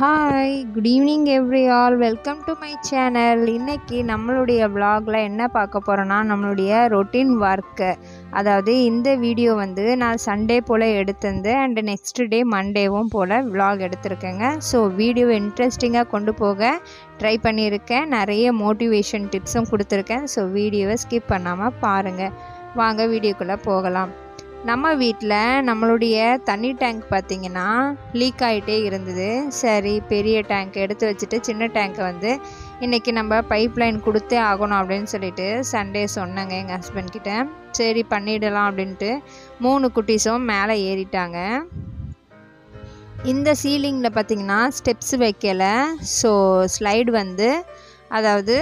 Hi good evening every all welcome to my channel இன்றைக்கி நம்மளுடைய வ்ளாகில் என்ன பார்க்க போகிறோன்னா நம்மளுடைய ரொட்டீன் ஒர்க்கு அதாவது இந்த வீடியோ வந்து நான் சண்டே போல் எடுத்திருந்தேன் அண்டு நெக்ஸ்ட் டே மண்டேவும் போல் விலாக் எடுத்திருக்கேங்க. ஸோ வீடியோ இன்ட்ரெஸ்டிங்காக கொண்டு போக ட்ரை பண்ணியிருக்கேன். நிறைய மோட்டிவேஷன் டிப்ஸும் கொடுத்துருக்கேன். ஸோ வீடியோவை ஸ்கிப் பண்ணாமல் பாருங்கள் வாங்க வீடியோக்குள்ளே போகலாம். நம்ம வீட்டில் நம்மளுடைய தண்ணி டேங்க் பார்த்திங்கன்னா லீக் ஆகிட்டே இருந்தது. சரி பெரிய டேங்க் எடுத்து வச்சுட்டு சின்ன டேங்க்கை வந்து இன்றைக்கி நம்ம பைப் லைன் கொடுத்தே ஆகணும் அப்படின்னு சொல்லிட்டு சண்டே சொன்னேங்க எங்கள் ஹஸ்பண்ட் கிட்ட. சரி பண்ணிடலாம் அப்படின்ட்டு மூணு குட்டீஸும் மேலே ஏறிட்டாங்க. இந்த சீலிங்கில் பார்த்திங்கன்னா ஸ்டெப்ஸ் வைக்கலை. ஸோ ஸ்லைடு வந்து அதாவது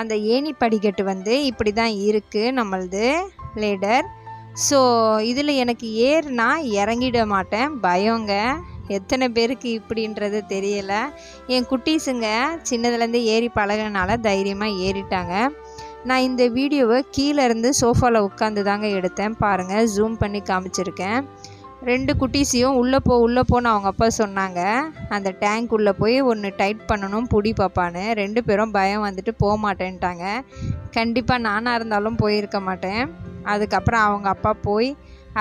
அந்த ஏணி படிக்கட்டு வந்து இப்படி தான் இருக்குது நம்மளது லேடர் ஸோ இதில் எனக்கு ஏறுனா இறங்கிட மாட்டேன். பயங்க. எத்தனை பேருக்கு இப்படின்றது தெரியலை. என் குட்டீஸுங்க சின்னதுலேருந்து ஏறி பழகினால தைரியமாக ஏறிட்டாங்க. நான் இந்த வீடியோவை கீழே இருந்து சோஃபாவில் உட்காந்து தாங்க எடுத்தேன். பாருங்கள் ஜூம் பண்ணி காமிச்சிருக்கேன். ரெண்டு குட்டீஸையும் உள்ளே போ உள்ளே போன்னு அவங்க அப்பா சொன்னாங்க. அந்த டேங்க் உள்ளே போய் ஒன்று டைட் பண்ணணும் புடி பாப்பான்னு. ரெண்டு பேரும் பயம் வந்துட்டு போக மாட்டேன்ட்டாங்க கண்டிப்பாக நானாக இருந்தாலும் போயிருக்க மாட்டேன். அதுக்கப்புறம் அவங்க அப்பா போய்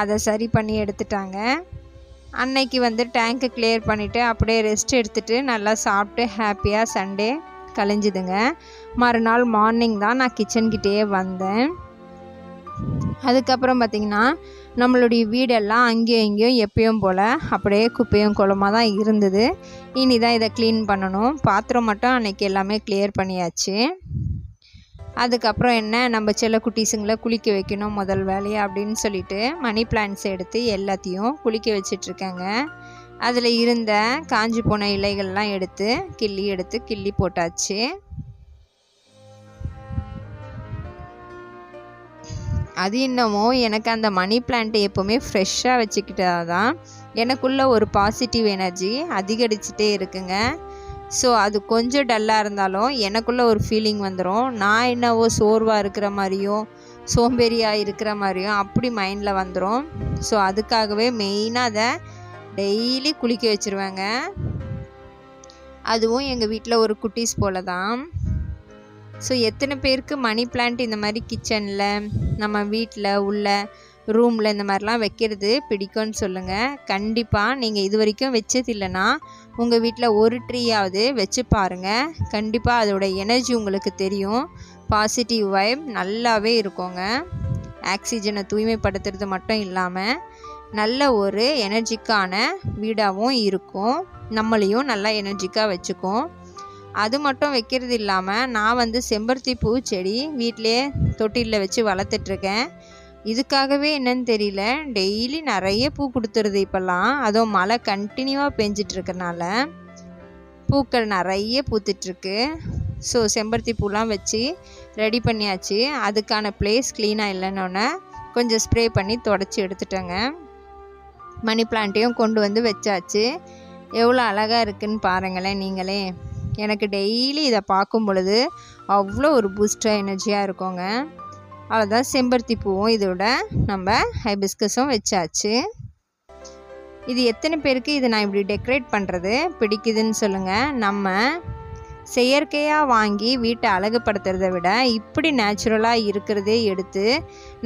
அதை சரி பண்ணி எடுத்துட்டாங்க. அன்னைக்கு வந்து டேங்க்கை கிளியர் பண்ணிவிட்டு அப்படியே ரெஸ்ட் எடுத்துகிட்டு நல்லா சாப்பிட்டு ஹாப்பியாக சண்டே கழிஞ்சுதுங்க. மறுநாள் மார்னிங் தான் நான் கிச்சன்கிட்டேயே வந்தேன். அதுக்கப்புறம் பார்த்திங்கன்னா நம்மளுடைய வீடெல்லாம் அங்கேயும் இங்கேயும் எப்பயும் போல் அப்படியே குப்பையும் குளமாக தான் இருந்தது. இனி தான் இதை க்ளீன் பண்ணணும். பாத்திரம் மட்டும் அன்றைக்கி எல்லாமே கிளியர் பண்ணியாச்சு. அதுக்கப்புறம் என்ன நம்ம செல்ல குட்டீஸுங்களை குளிக்க வைக்கணும் முதல் வேலையை அப்படின்னு சொல்லிட்டு மணி பிளான்ட்ஸ் எடுத்து எல்லாத்தையும் குளிக்க வச்சிட்ருக்கேங்க. அதில் இருந்த காஞ்சி போன இலைகள்லாம் எடுத்து கிள்ளி எடுத்து கிள்ளி போட்டாச்சு. அது என்னமோ எனக்கு அந்த மணி பிளான்ட்டை எப்போவுமே ஃப்ரெஷ்ஷாக வச்சுக்கிட்டா தான் எனக்குள்ள ஒரு பாசிட்டிவ் எனர்ஜி அதிகரிச்சுட்டே இருக்குங்க. ஸோ அது கொஞ்சம் டல்லாக இருந்தாலும் எனக்குள்ளே ஒரு ஃபீலிங் வந்துடும் நான் என்னவோ சோர்வாக இருக்கிற மாதிரியும் சோம்பேறியாக இருக்கிற மாதிரியும் அப்படி மைண்டில் வந்துடும் ஸோ அதுக்காகவே மெயினாக அதை டெய்லி குளிக்க வச்சுருவேங்க. அதுவும் எங்கள் வீட்டில் ஒரு குட்டீஸ் போல தான் ஸோ எத்தனை பேருக்கு மணி பிளான்ட் இந்த மாதிரி கிச்சனில் நம்ம வீட்டில் உள்ள ரூமில் இந்த மாதிரிலாம் வைக்கிறது பிடிக்கும்னு சொல்லுங்கள் கண்டிப்பாக நீங்கள் இது வரைக்கும் வச்சது இல்லைன்னா உங்கள் வீட்டில் ஒரு ட்ரீயாவது வச்சு பாருங்கள் கண்டிப்பாக அதோட எனர்ஜி உங்களுக்கு தெரியும். பாசிட்டிவ் வைப் நல்லாவே இருக்குங்க. ஆக்சிஜனை தூய்மைப்படுத்துறது மட்டும் இல்லாமல் நல்ல ஒரு எனர்ஜிக்கான வீடாகவும் இருக்கும். நம்மளையும் நல்லா எனர்ஜிக்காக வச்சுக்கும். அது மட்டும் வைக்கிறது இல்லாமல் நான் வந்து செம்பருத்தி பூ செடி வீட்டிலே தொட்டிலில் வச்சு வளர்த்துட்ருக்கேன் இதுக்காகவே என்னன்னு தெரியல. டெய்லி நிறைய பூ கொடுத்துருது இப்போல்லாம். அதுவும் மழை கண்டினியூவாக பெஞ்சிட்ருக்கனால பூக்கள் நிறைய பூத்துட்ருக்கு. ஸோ செம்பருத்தி பூலாம் வச்சு ரெடி பண்ணியாச்சு. அதுக்கான பிளேஸ் க்ளீனாக இல்லைன்னொன்னே கொஞ்சம் ஸ்ப்ரே பண்ணி தொடச்சி எடுத்துட்டேங்க. மணி பிளான்ட்டையும் கொண்டு வந்து வச்சாச்சு. எவ்வளோ அழகாக இருக்குன்னு பாருங்களேன் நீங்களே. எனக்கு டெய்லி இதை பார்க்கும் பொழுது அவ்வளோ ஒரு பூஸ்டாக எனர்ஜியாக இருக்குங்க. அவ்வளோதான் செம்பருத்தி பூவும் இதோட நம்ம ஹைபிஸ்கஸும் வச்சாச்சு. இது எத்தனை பேருக்கு இது நான் இப்படி டெக்கரேட் பண்ணுறது பிடிக்குதுன்னு சொல்லுங்கள் நம்ம செயற்கையாக வாங்கி வீட்டை அழகுபடுத்துறத விட இப்படி நேச்சுரலாக இருக்கிறதே எடுத்து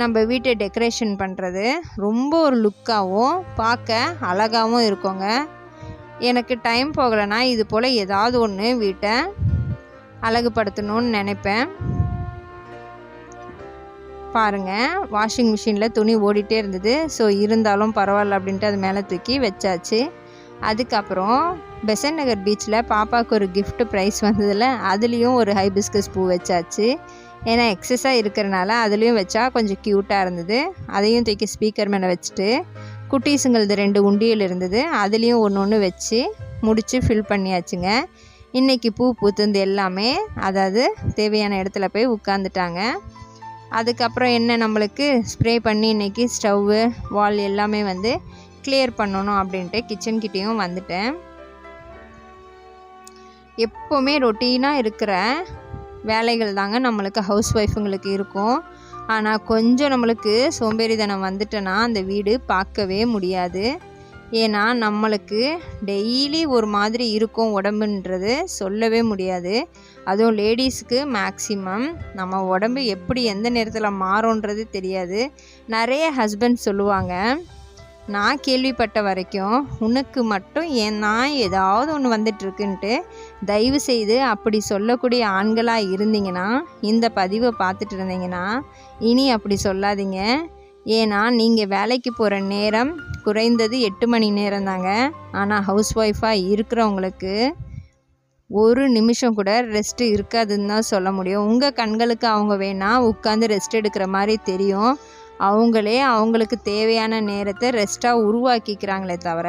நம்ம வீட்டை டெக்கரேஷன் பண்ணுறது ரொம்ப ஒரு லுக்காகவும் பார்க்க அழகாகவும் இருக்குங்க. எனக்கு டைம் போகலைன்னா இது போல் ஏதாவது ஒன்று வீட்டை அழகுபடுத்தணும்னு நினைப்பேன். பாருங்கள் வாஷிங் மிஷினில் துணி ஓடிட்டே இருந்தது. ஸோ இருந்தாலும் பரவாயில்ல அப்படின்ட்டு அது மேலே தூக்கி வச்சாச்சு. அதுக்கப்புறம் பெசன் நகர் பீச்சில் பாப்பாவுக்கு ஒரு கிஃப்ட் ப்ரைஸ் வந்ததில் அதுலேயும் ஒரு ஹைபிஸ்கஸ் பூ வச்சாச்சு. ஏன்னா எக்ஸஸாக இருக்கிறனால அதுலேயும் வச்சா கொஞ்சம் க்யூட்டாக இருந்தது. அதையும் தூக்கி ஸ்பீக்கர் மேலே வச்சுட்டு குட்டீஸுங்களது ரெண்டு உண்டியல் இருந்தது. அதுலேயும் ஒன்று ஒன்று வச்சு முடித்து ஃபில் பண்ணியாச்சுங்க. இன்றைக்கி பூ பூத்துந்து எல்லாமே அதாவது தேவையான இடத்துல போய் உட்காந்துட்டாங்க அதுக்கப்புறம் என்ன நம்மளுக்கு ஸ்ப்ரே பண்ணி இன்றைக்கி ஸ்டவ்வு வால் எல்லாமே வந்து கிளியர் பண்ணணும் அப்படின்ட்டு கிச்சன் கிட்டேயும் வந்துட்டேன். எப்போவுமே ரொட்டீனாக இருக்கிற வேலைகள் தாங்க நம்மளுக்கு ஹவுஸ் ஒய்ஃபுங்களுக்கு இருக்கும். ஆனால் கொஞ்சம் நம்மளுக்கு சோம்பேறித்தனம் வந்துட்டேன்னா அந்த வீடு பார்க்கவே முடியாது. ஏன்னா நம்மளுக்கு டெய்லி ஒரு மாதிரி இருக்கும் உடம்புன்றது சொல்லவே முடியாது. அதுவும் லேடிஸுக்கு மேக்ஸிமம் நம்ம உடம்பு எப்படி எந்த நேரத்தில் மாறும்ன்றது தெரியாது. நிறைய ஹஸ்பண்ட் சொல்லுவாங்க நான் கேள்விப்பட்ட வரைக்கும் உனக்கு மட்டும் ஏன் நான் ஏதாவது ஒன்று வந்துட்டுருக்குன்ட்டு தயவு செய்து அப்படி சொல்லக்கூடிய ஆண்களாக இருந்தீங்கன்னா இந்த பதிவை பார்த்துட்டு இருந்தீங்கன்னா இனி அப்படி சொல்லாதீங்க. ஏன்னா நீங்கள் வேலைக்கு போகிற நேரம் குறைந்தது எட்டு மணி நேரம் தாங்க ஆனால் ஹவுஸ் ஒய்ஃபாக இருக்கிறவங்களுக்கு ஒரு நிமிஷம் கூட ரெஸ்ட்டு இருக்காதுன்னு தான் சொல்ல முடியும். உங்கள் கண்களுக்கு அவங்க வேணால் உட்காந்து ரெஸ்ட் எடுக்கிற மாதிரி தெரியும். அவங்களே அவங்களுக்கு தேவையான நேரத்தை ரெஸ்ட்டாக உருவாக்கிக்கிறாங்களே தவிர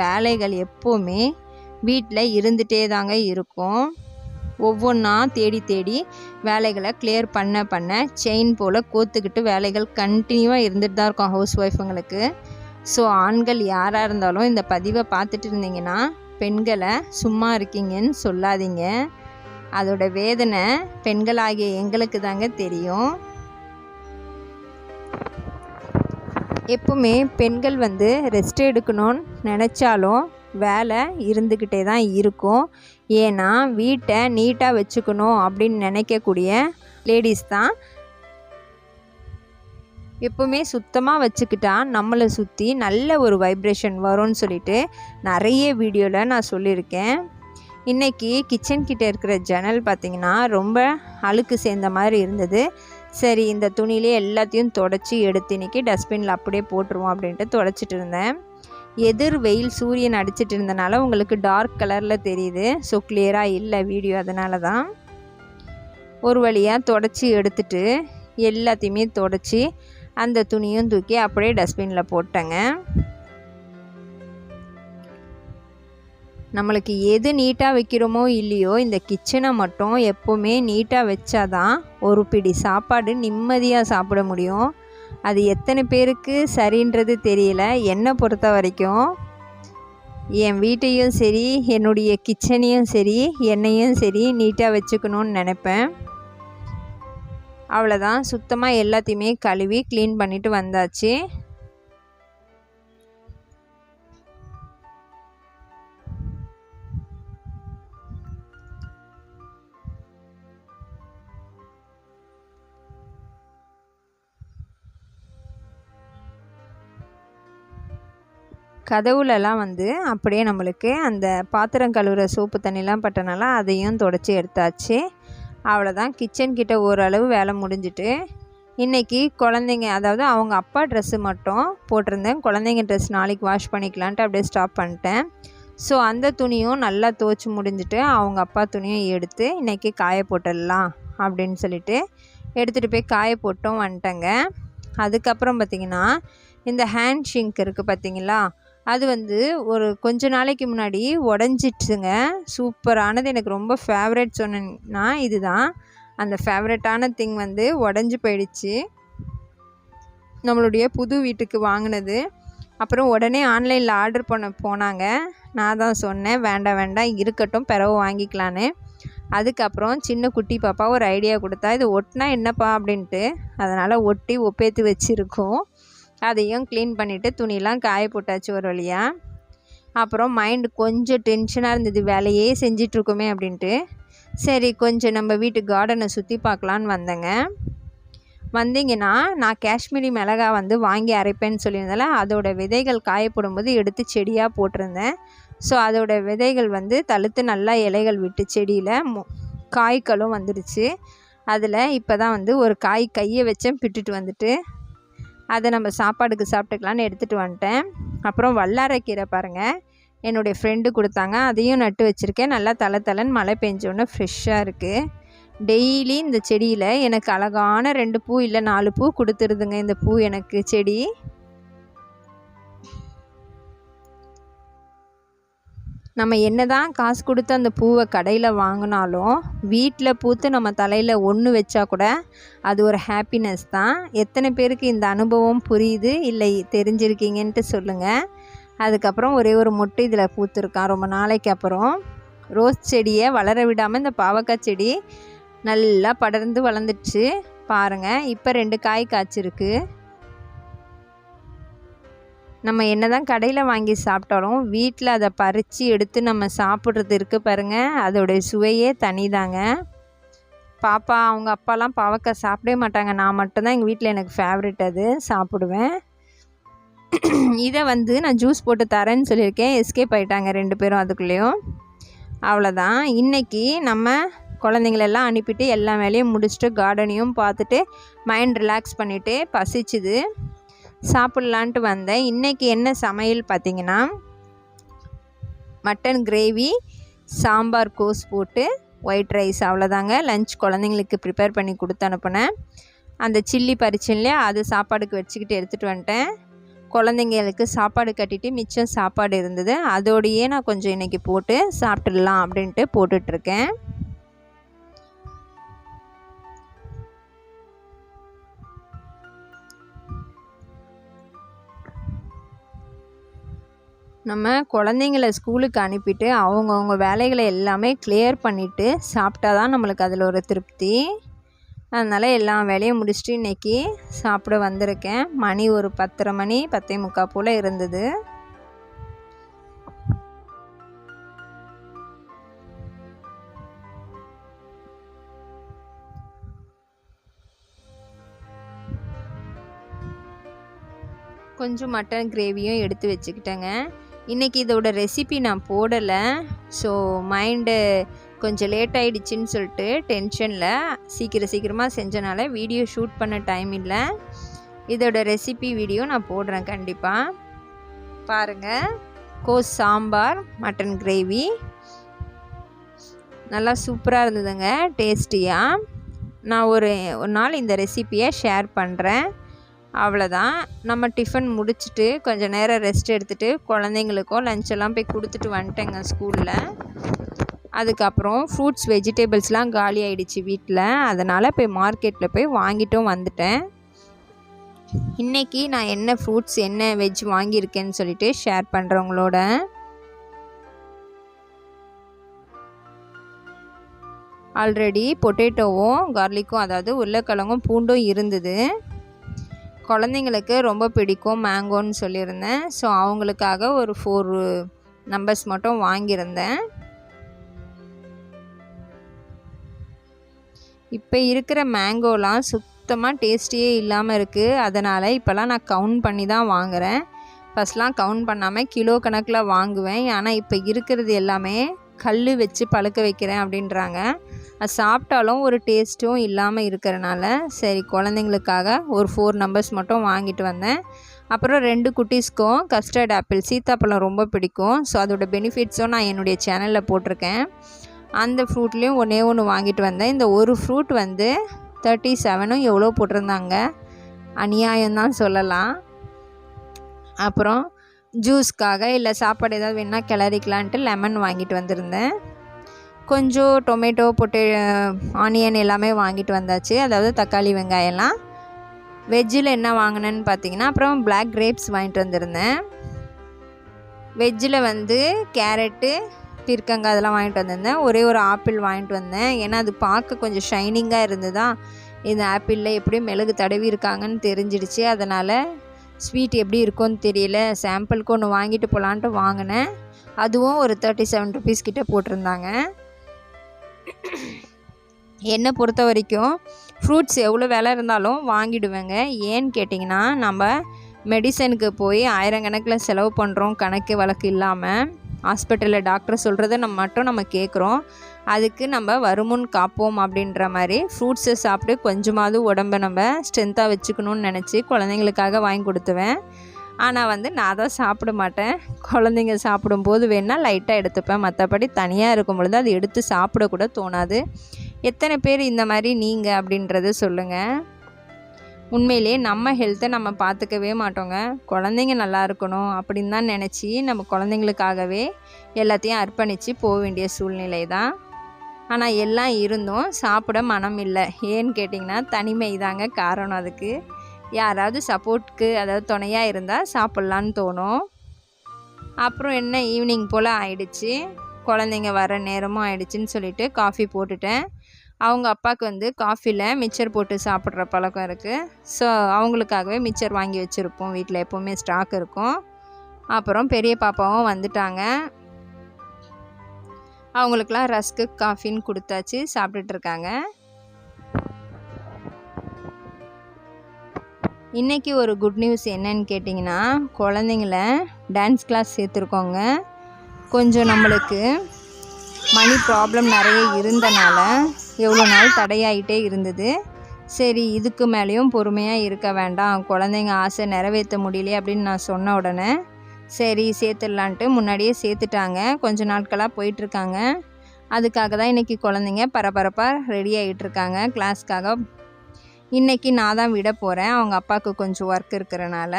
வேலைகள் எப்போவுமே வீட்டில் இருந்துகிட்டே தாங்க இருக்கும். ஒவ்வொன்றா தேடி தேடி வேலைகளை கிளியர் பண்ண பண்ண செயின் போல் கோத்துக்கிட்டு வேலைகள் கண்டினியூவாக இருந்துட்டு தான் இருக்கும் ஹவுஸ் ஒய்ஃபுங்களுக்கு ஸோ ஆண்கள் யாராக இருந்தாலும் இந்த பதிவை பார்த்துட்டு இருந்தீங்கன்னா பெண்களை சும்மா இருக்கீங்கன்னு சொல்லாதீங்க. அதோட வேதனை பெண்களாகிய எங்களுக்கு தாங்க தெரியும். எப்பவுமே பெண்கள் வந்து ரெஸ்ட் எடுக்கணும்னு நினச்சாலும் வேலை இருந்துக்கிட்டே தான் இருக்கும். ஏன்னா வீட்டை நீட்டாக வச்சுக்கணும் அப்படின்னு நினைக்கக்கூடிய லேடிஸ் தான் எப்பவுமே சுத்தமாக வச்சுக்கிட்டா நம்மளை சுற்றி நல்ல ஒரு வைப்ரேஷன் வரும்னு சொல்லிட்டு நிறைய வீடியோவில் நான் சொல்லியிருக்கேன். இன்றைக்கி கிச்சன் கிட்டே இருக்கிற ஜன்னல் பார்த்திங்கன்னா ரொம்ப அழுக்கு சேர்ந்த மாதிரி இருந்தது. சரி இந்த துணியிலே எல்லாத்தையும் தொடச்சி எடுத்து இன்றைக்கி டஸ்ட்பினில் அப்படியே போட்டுருவோம் அப்படின்ட்டு தொடச்சிட்டு இருந்தேன். எதிர் வெயில் சூரியன் அடிச்சிட்டு இருந்தனால உங்களுக்கு டார்க் கலரில் தெரியுது. ஸோ கிளியராக இல்லை வீடியோ அதனால தான் ஒரு வழியாக தொடச்சி எடுத்துட்டு எல்லாத்தையுமே தொடச்சி அந்த துணியும் தூக்கி அப்படியே டஸ்ட்பினில் போட்டேங்க. நம்மளுக்கு எது நீட்டாக வைக்கிறோமோ இல்லையோ இந்த கிச்சனை மட்டும் எப்போவுமே நீட்டாக வச்சாதான் ஒரு பிடி சாப்பாடு நிம்மதியாக சாப்பிட முடியும். அது எத்தனை பேருக்கு சரின்றது தெரியல. என்னை பொறுத்த வரைக்கும் என் வீட்டையும் சரி என்னுடைய கிச்சனையும் சரி என்னையும் சரி நீட்டாக வச்சுக்கணுன்னு நினப்பேன். அவ்வளோதான் சுத்தமாக எல்லாத்தையுமே கழுவி க்ளீன் பண்ணிவிட்டு வந்தாச்சு. கதவுலலாம் வந்து அப்படியே நம்மளுக்கு அந்த பாத்திரம் கழுவுற சோப்பு தண்ணிலாம் பட்டனால அதையும் தொடச்சி எடுத்தாச்சு. அவ்வளோதான் கிச்சன் கிட்ட ஓரளவு வேலை முடிஞ்சிட்டு இன்றைக்கி குழந்தைங்க அதாவது அவங்க அப்பா ட்ரெஸ்ஸு மட்டும் போட்டிருந்தேன். குழந்தைங்க ட்ரெஸ் நாளைக்கு வாஷ் பண்ணிக்கலான்ட்டு அப்படியே ஸ்டாப் பண்ணிட்டேன். ஸோ அந்த துணியும் நல்லா துவச்சி முடிஞ்சிட்டு அவங்க அப்பா துணியும் எடுத்து இன்றைக்கி காய போட்டுடலாம் அப்படின்னு சொல்லிட்டு எடுத்துகிட்டு போய் காய போட்டும் வந்துட்டேங்க. அதுக்கப்புறம் பார்த்திங்கன்னா இந்த ஹேண்ட் ஷிங்க் இருக்குது பார்த்தீங்களா அது வந்து ஒரு கொஞ்ச நாளைக்கு முன்னாடி உடஞ்சிட்ருங்க சூப்பரானது எனக்கு ரொம்ப ஃபேவரட் சொன்னேன்னா இது தான் அந்த ஃபேவரட்டான திங் வந்து உடஞ்சி போயிடுச்சு. நம்மளுடைய புது வீட்டுக்கு வாங்கினது. அப்புறம் உடனே ஆன்லைனில் ஆர்டர் பண்ண போனாங்க. நான் தான் சொன்னேன் வேண்டாம் வேண்டாம். இருக்கட்டும். பிறவு வாங்கிக்கலான்னு. அதுக்கப்புறம் சின்ன குட்டி பாப்பா ஒரு ஐடியா கொடுத்தா இது ஒட்டினா என்னப்பா? அப்படின்ட்டு. அதனால் ஒட்டி ஒப்பேத்து வச்சுருக்கோம். அதையும் க்ளீன் பண்ணிவிட்டு துணியெலாம் காய போட்டாச்சு ஒரு வழியாக அப்புறம் மைண்டு கொஞ்சம் டென்ஷனாக இருந்தது. வேலையே செஞ்சிட்ருக்கோமே அப்படின்ட்டு. சரி கொஞ்சம் நம்ம வீட்டு கார்டனை சுற்றி பார்க்கலான்னு வந்தேங்க. வந்தீங்கன்னா நான் காஷ்மீரி மிளகா வந்து வாங்கி அரைப்பேன்னு சொல்லியிருந்தால அதோட விதைகள் காயப்படும்போது எடுத்து செடியாக போட்டிருந்தேன். ஸோ அதோட விதைகள் வந்து தழுத்து நல்லா இலைகள் விட்டு செடியில் காய்களும் வந்துடுச்சு அதில் இப்போ தான் வந்து ஒரு காய் கையை வச்சேன் பிட்டுட்டு வந்துட்டு. அதை நம்ம சாப்பாடுக்கு சாப்பிட்டுக்கலான்னு எடுத்துகிட்டு வந்துட்டேன். அப்புறம் வல்லாரக்கீரை பாருங்கள் என்னுடைய ஃப்ரெண்டு கொடுத்தாங்க. அதையும் நட்டு வச்சுருக்கேன். நல்லா தலை தலைன்னு மழை பெஞ்சோடனே ஃப்ரெஷ்ஷாக இருக்குது டெய்லி இந்த செடியில் எனக்கு அழகான ரெண்டு பூ இல்லை நாலு பூ கொடுத்துருதுங்க. இந்த பூ எனக்கு செடி. நம்ம என்ன தான் காசு கொடுத்து அந்த பூவை கடையில் வாங்கினாலும் வீட்டில் பூத்து நம்ம தலையில் ஒன்று வச்சா கூட அது ஒரு ஹாப்பினஸ் தான். எத்தனை பேருக்கு இந்த அனுபவம் புரியுது? இல்லை தெரிஞ்சிருக்கீங்கன்ட்டு சொல்லுங்கள் அதுக்கப்புறம் ஒரே ஒரு முட்டை இதில் பூத்துருக்கான். ரொம்ப நாளைக்கு அப்புறம் ரோஸ் செடியை வளர விடாமல் இந்த பாவக்காய் செடி நல்லா படர்ந்து வளர்ந்துடுச்சு. பாருங்கள் இப்போ ரெண்டு காய் காய்ச்சிருக்கு. நம்ம என்ன தான் கடையில் வாங்கி சாப்பிட்டாலும் வீட்டில் அதை பறித்து எடுத்து நம்ம சாப்பிட்றது இருக்குது பாருங்கள் அதோடைய சுவையே தனிதாங்க. பாப்பா அவங்க அப்பாலாம் பாவக்காய் சாப்பிடவே மாட்டாங்க. நான் மட்டும்தான் எங்கள் வீட்டில் எனக்கு ஃபேவரெட் அது சாப்பிடுவேன். இதை வந்து நான் ஜூஸ் போட்டு தரேன்னு சொல்லியிருக்கேன். எஸ்கேப் ஆகிட்டாங்க ரெண்டு பேரும் அதுக்குள்ளேயும். அவ்வளோதான் இன்றைக்கி நம்ம குழந்தைங்களெல்லாம் அனுப்பிட்டு எல்லா வேலையும் முடிச்சுட்டு கார்டனையும் பார்த்துட்டு மைண்ட் ரிலாக்ஸ் பண்ணிவிட்டு பசிச்சுது. சாப்பிட்லான்ட்டு வந்தேன். இன்றைக்கி என்ன சமையல் பார்த்திங்கன்னா மட்டன் கிரேவி சாம்பார் கோஸ் போட்டு ஒயிட் ரைஸ் அவ்வளோதாங்க. லஞ்ச் குழந்தைங்களுக்கு ப்ரிப்பேர் பண்ணி கொடுத்து அனுப்புனேன். அந்த சில்லி பறிச்சேன் இல்லையா அது சாப்பாடுக்கு வச்சுக்கிட்டு எடுத்துகிட்டு வந்துட்டேன். குழந்தைங்களுக்கு சாப்பாடு கட்டிட்டு மிச்சம் சாப்பாடு இருந்தது. அதோடையே நான் கொஞ்சம் இன்றைக்கி போட்டு சாப்பிட்டுடலாம் அப்படின்ட்டு போட்டுட்ருக்கேன் நம்ம குழந்தைங்கள ஸ்கூலுக்கு அனுப்பிட்டு அவங்கவுங்க வேலைகளை எல்லாமே கிளியர் பண்ணிவிட்டு சாப்பிட்டா தான் நம்மளுக்கு அதில் ஒரு திருப்தி. அதனால் எல்லா வேலையும் முடிச்சுட்டு இன்றைக்கி சாப்பிட வந்திருக்கேன். மணி ஒரு பத்தரை மணி பத்தே முக்கால் போல் இருந்தது. கொஞ்சம் மட்டன் கிரேவியும் எடுத்து வச்சுக்கிட்டேங்க. இன்றைக்கி இதோட ரெசிபி நான் போடலை. ஸோ மைண்டு கொஞ்சம் லேட் ஆகிடுச்சின்னு சொல்லிட்டு டென்ஷனில் சீக்கிரம் சீக்கிரமாக செஞ்சனால வீடியோ ஷூட் பண்ண டைம் இல்லை. இதோட ரெசிபி வீடியோ நான் போடுறேன் கண்டிப்பாக பாருங்கள் கோஸ் சாம்பார் மட்டன் கிரேவி நல்லா சூப்பராக இருந்ததுங்க டேஸ்டியாக நான் ஒரு ஒரு நாள் இந்த ரெசிப்பியை ஷேர் பண்ணுறேன் அவ்வளோதான் நம்ம டிஃபன் முடிச்சுட்டு கொஞ்சம் நேரம் ரெஸ்ட் எடுத்துகிட்டு குழந்தைங்களுக்கும் லஞ்செல்லாம் போய் கொடுத்துட்டு வந்துட்டேங்க ஸ்கூலில் அதுக்கப்புறம் ஃப்ரூட்ஸ் வெஜிடபிள்ஸ்லாம் காலி ஆகிடுச்சு வீட்டில் அதனால் போய் மார்க்கெட்டில் போய் வாங்கிட்டும் வந்துட்டேன். இன்றைக்கி நான் என்ன ஃப்ரூட்ஸ் என்ன வெஜ் வாங்கியிருக்கேன்னு சொல்லிட்டு ஷேர் பண்ணுறவங்களோட ஆல்ரெடி பொட்டேட்டோவும் கார்லிக்கும் அதாவது உருளைக்கிழங்கும் பூண்டும் இருந்தது. குழந்தைங்களுக்கு ரொம்ப பிடிக்கும் மேங்கோன்னு சொல்லியிருந்தேன். ஸோ அவங்களுக்காக ஒரு ஃபோர் நம்பர்ஸ் மட்டும் வாங்கியிருந்தேன். இப்போ இருக்கிற மேங்கோலாம் சுத்தமாக டேஸ்டியே இல்லாமல் இருக்குது அதனால் இப்போல்லாம் நான் கவுண்ட் பண்ணி தான் வாங்குகிறேன் ஃபஸ்ட்லாம் கவுண்ட் பண்ணாமல் கிலோ கணக்கில் வாங்குவேன். ஆனால் இப்போ இருக்கிறது எல்லாமே கல் வச்சு பழுக்க வைக்கிறேன் அப்படின்றாங்க. அது சாப்பிட்டாலும் ஒரு டேஸ்ட்டும் இல்லாமல் இருக்கிறனால சரி குழந்தைங்களுக்காக ஒரு ஃபோர் நம்பர்ஸ் மட்டும் வாங்கிட்டு வந்தேன். அப்புறம் ரெண்டு குட்டீஸ்க்கும் கஸ்டர்ட் ஆப்பிள் சீத்தாப்பழம் ரொம்ப பிடிக்கும். ஸோ அதோட பெனிஃபிட்ஸும் நான் என்னுடைய சேனலில் போட்டிருக்கேன். அந்த ஃப்ரூட்லேயும் ஒன்றே ஒன்று வாங்கிட்டு வந்தேன். இந்த ஒரு ஃப்ரூட் வந்து தேர்ட்டி செவனும் எவ்வளோ போட்டிருந்தாங்க? அநியாயம்தான் சொல்லலாம். அப்புறம் ஜூஸ்க்காக இல்லை சாப்பாடு ஏதாவது வேணால் கிளறிக்கலான்ட்டு லெமன் வாங்கிட்டு வந்திருந்தேன். கொஞ்சம் டொமேட்டோ பொட்டே ஆனியன் எல்லாமே வாங்கிட்டு வந்தாச்சு. அதாவது தக்காளி வெங்காயம்லாம். வெஜ்ஜில் என்ன வாங்கினேன்னு பார்த்தீங்கன்னா அப்புறம் பிளாக் கிரேப்ஸ் வாங்கிட்டு வந்திருந்தேன். வெஜ்ஜில் வந்து கேரட்டு பிற்கங்காய் அதெல்லாம் வாங்கிட்டு வந்திருந்தேன். ஒரே ஒரு ஆப்பிள் வாங்கிட்டு வந்தேன். ஏன்னா அது பார்க்க கொஞ்சம் ஷைனிங்காக இருந்ததா? இந்த ஆப்பிளில் எப்படியும் மிளகு தடவி இருக்காங்கன்னு தெரிஞ்சிடுச்சு. அதனால் ஸ்வீட் எப்படி இருக்கும்னு தெரியல. சாம்பிளுக்கு ஒன்று வாங்கிட்டு போகலான்ட்டு வாங்கினேன். அதுவும் ஒரு தேர்ட்டி செவன் ருபீஸ் கிட்டே போட்டிருந்தாங்க. என்னை பொறுத்த வரைக்கும் ஃப்ரூட்ஸ் எவ்வளோ விலை இருந்தாலும் வாங்கிடுவேங்க. ஏன்னு கேட்டிங்கன்னா நம்ம மெடிசனுக்கு போய் ஆயிரக்கணக்கில் செலவு பண்ணுறோம் கணக்கு வழக்கு இல்லாமல் ஹாஸ்பிட்டலில் டாக்டர் சொல்கிறத நம்ம மட்டும் நம்ம கேட்குறோம். அதுக்கு நம்ம வருமுன் காப்போம் அப்படின்ற மாதிரி ஃப்ரூட்ஸை சாப்பிட்டு கொஞ்சமாவது உடம்பை நம்ம ஸ்ட்ரென்த்தாக வச்சுக்கணும்னு நினச்சி குழந்தைங்களுக்காக வாங்கி கொடுத்துவேன். ஆனால் வந்து நான் தான் சாப்பிட மாட்டேன். குழந்தைங்க சாப்பிடும்போது வேணால் லைட்டாக எடுத்துப்பேன். மற்றபடி தனியாக இருக்கும் பொழுது அது எடுத்து சாப்பிடக்கூட தோணாது. எத்தனை பேர் இந்த மாதிரி நீங்கள் அப்படின்றத சொல்லுங்கள் உண்மையிலே நம்ம ஹெல்த்தை நம்ம பார்த்துக்கவே மாட்டோங்க. குழந்தைங்க நல்லா இருக்கணும் அப்படின்னு தான் நினச்சி நம்ம குழந்தைங்களுக்காகவே எல்லாத்தையும் அர்ப்பணித்து போக வேண்டிய சூழ்நிலை தான். ஆனால் எல்லாம் இருந்தும் சாப்பிட மனம் இல்லை. ஏன்னு கேட்டிங்கன்னா தனிமை தாங்க காரணம் அதுக்கு. யாராவது சப்போர்ட்க்கு அதாவது துணையாக இருந்தால் சாப்பிட்லான்னு தோணும். அப்புறம் என்ன ஈவினிங் போல் ஆயிடுச்சு. குழந்தைங்க வர நேரமும் ஆயிடுச்சுன்னு சொல்லிட்டு காஃபி போட்டுட்டேன். அவங்க அப்பாவுக்கு வந்து காஃபியில் மிச்சர் போட்டு சாப்பிட்ற பழக்கம் இருக்குது ஸோ அவங்களுக்காகவே மிச்சர் வாங்கி வச்சுருப்போம். வீட்டில் எப்போவுமே ஸ்டாக் இருக்கும். அப்புறம் பெரிய பாப்பாவும் வந்துட்டாங்க. அவங்களுக்கெலாம் ரஸ்க்கு காஃபின்னு கொடுத்தாச்சு. சாப்பிட்டுட்டு இருக்காங்க. இன்றைக்கி ஒரு குட் நியூஸ் என்னன்னு கேட்டிங்கன்னா குழந்தைங்கள டான்ஸ் கிளாஸ் சேர்த்துருக்கோங்க. கொஞ்சம் நம்மளுக்கு மணி ப்ராப்ளம் நிறைய இருந்தனால எவ்வளோ நாள் தடையாயிட்டே இருந்தது. சரி இதுக்கு மேலேயும் பொறுமையாக இருக்க வேண்டாம். குழந்தைங்க ஆசை நிறைவேற்ற முடியலையே அப்படின்னு நான் சொன்ன உடனே சரி சேர்த்துடலான்ட்டு முன்னாடியே சேர்த்துட்டாங்க. கொஞ்ச நாட்களாக போயிட்டுருக்காங்க. அதுக்காக தான் இன்றைக்கி குழந்தைங்க பரபரப்பாக ரெடி ஆகிட்டு இருக்காங்க கிளாஸ்க்காக இன்றைக்கி நான் தான் விட போகிறேன் அவங்க அப்பாவுக்கு கொஞ்சம் ஒர்க் இருக்கிறனால.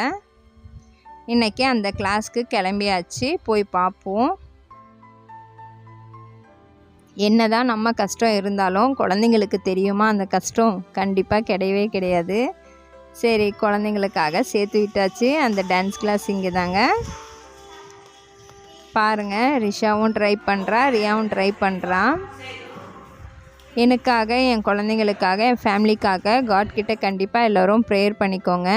இன்றைக்கி அந்த கிளாஸ்க்கு கிளம்பியாச்சு. போய் பார்ப்போம். என்ன தான் நம்ம கஷ்டம் இருந்தாலும் குழந்தைங்களுக்கு தெரியுமா? அந்த கஷ்டம் கண்டிப்பாக கிடையவே கிடையாது. சரி குழந்தைங்களுக்காக சேர்த்து விட்டாச்சு. அந்த டான்ஸ் கிளாஸ் இங்கே தாங்க. பாருங்கள் ரிஷாவும் ட்ரை பண்ணுறா ரியாவும் ட்ரை பண்ணுறான் எனக்காக என் குழந்தைங்களுக்காக என் ஃபேமிலிக்காக காட் கிட்ட கண்டிப்பாக எல்லோரும் ப்ரேயர் பண்ணிக்கோங்க.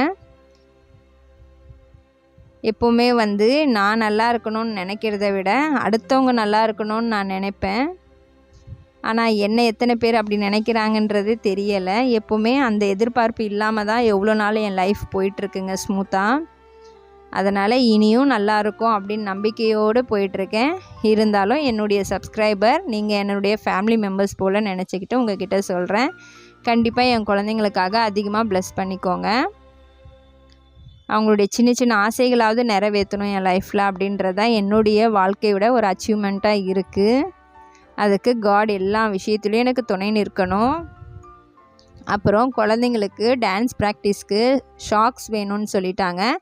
எப்போவுமே வந்து நான் நல்லா இருக்கணும்னு நினைக்கிறத விட அடுத்தவங்க நல்லா இருக்கணும்னு நான் நினைப்பேன். ஆனால் என்ன எத்தனை பேர் அப்படி நினைக்கிறாங்கன்றது தெரியலை. எப்போவுமே அந்த எதிர்பார்ப்பு இல்லாமல் தான் எவ்வளோ நாள் என் லைஃப் போயிட்டுருக்குங்க ஸ்மூத்தாக அதனால் இனியும் நல்லா இருக்கும் அப்படின்னு நம்பிக்கையோடு போயிட்டுருக்கேன். இருந்தாலும் என்னுடைய சப்ஸ்கிரைபர் நீங்கள் என்னுடைய ஃபேமிலி மெம்பர்ஸ் போல் நினச்சிக்கிட்டு உங்ககிட்ட சொல்கிறேன் கண்டிப்பாக என் குழந்தைங்களுக்காக அதிகமாக ப்ளஸ் பண்ணிக்கோங்க. அவங்களுடைய சின்ன சின்ன ஆசைகளாவது நிறைவேற்றணும் என் லைஃப்பில் அப்படின்றதான் என்னுடைய வாழ்க்கையோட ஒரு அச்சீவ்மெண்ட்டாக இருக்குது அதுக்கு காட் எல்லா விஷயத்துலையும் எனக்கு துணை நிற்கணும். அப்புறம் குழந்தைங்களுக்கு டான்ஸ் ப்ராக்டிஸ்க்கு ஷாக்ஸ் வேணும்னு சொல்லிட்டாங்க.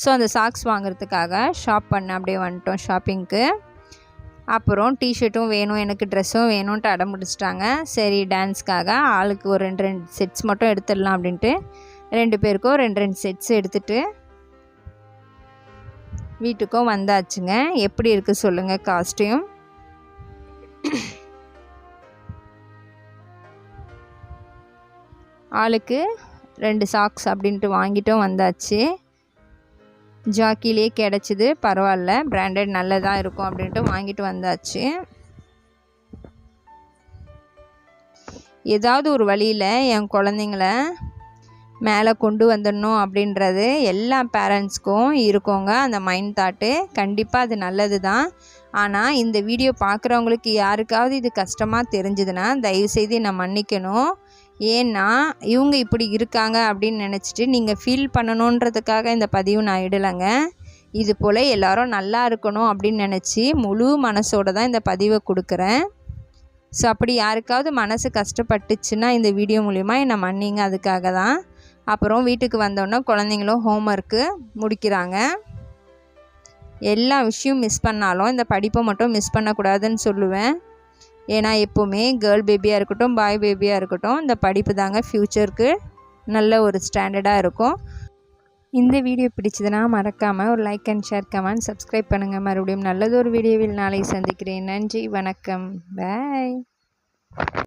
ஸோ அந்த சாக்ஸ் வாங்குறதுக்காக ஷாப் பண்ண அப்படியே வந்துட்டோம் ஷாப்பிங்க்கு அப்புறம் டிஷர்ட்டும் வேணும் எனக்கு ட்ரெஸ்ஸும் வேணும்ன்ட்டு அடம் முடிச்சிட்டாங்க சரி டான்ஸ்க்காக ஆளுக்கு ஒரு ரெண்டு ரெண்டு செட்ஸ் மட்டும் எடுத்துடலாம் அப்படின்ட்டு ரெண்டு பேருக்கும் ரெண்டு ரெண்டு செட்ஸ் எடுத்துகிட்டு வீட்டுக்கும் வந்தாச்சுங்க. எப்படி இருக்குது சொல்லுங்கள் காஸ்ட்யூம் ஆளுக்கு ரெண்டு சாக்ஸ் அப்படின்ட்டு வாங்கிட்டும் வந்தாச்சு. ஜாக்கிலே கிடச்சிது. பரவாயில்ல. பிராண்டட் நல்லதாக இருக்கும் அப்படின்ட்டு வாங்கிட்டு வந்தாச்சு. ஏதாவது ஒரு வழியில் என் குழந்தைங்கள மேலே கொண்டு வந்துடணும் அப்படின்றது எல்லா பேரண்ட்ஸ்க்கும் இருக்கோங்க. அந்த மைண்ட் தாட்டு கண்டிப்பாக அது நல்லது தான் ஆனால் இந்த வீடியோ பார்க்குறவங்களுக்கு யாருக்காவது இது கஷ்டமாக தெரிஞ்சதுன்னா தயவுசெய்து என்னை மன்னிக்கணும். ஏன்னா இவங்க இப்படி இருக்காங்க அப்படின்னு நினச்சிட்டு நீங்கள் ஃபீல் பண்ணணுன்றதுக்காக இந்த பதிவு நான் இடலைங்க. இது போல் எல்லோரும் நல்லா இருக்கணும் அப்படின்னு நினச்சி முழு மனசோடு தான் இந்த பதிவை கொடுக்குறேன். ஸோ அப்படி யாருக்காவது மனசு கஷ்டப்பட்டுச்சுன்னா இந்த வீடியோ மூலிமா என்னை மன்னிங்க அதுக்காக தான். அப்புறம் வீட்டுக்கு வந்தோடனே குழந்தைங்களும் ஹோம் ஒர்க்கு முடிக்கிறாங்க. எல்லா விஷயம் மிஸ் பண்ணாலும் இந்த படிப்பை மட்டும் மிஸ் பண்ணக்கூடாதுன்னு சொல்லுவேன். ஏன்னா எப்போவுமே கேர்ள் பேபியாக இருக்கட்டும் பாய் பேபியாக இருக்கட்டும் இந்த படிப்பு தாங்க ஃப்யூச்சருக்கு நல்ல ஒரு ஸ்டாண்டர்டாக இருக்கும். இந்த வீடியோ பிடிச்சதுன்னா மறக்காமல் ஒரு like and share comment subscribe பண்ணுங்கள் மறுபடியும் நல்லதொரு வீடியோவில் நாளை சந்திக்கிறேன். நன்றி வணக்கம். பாய்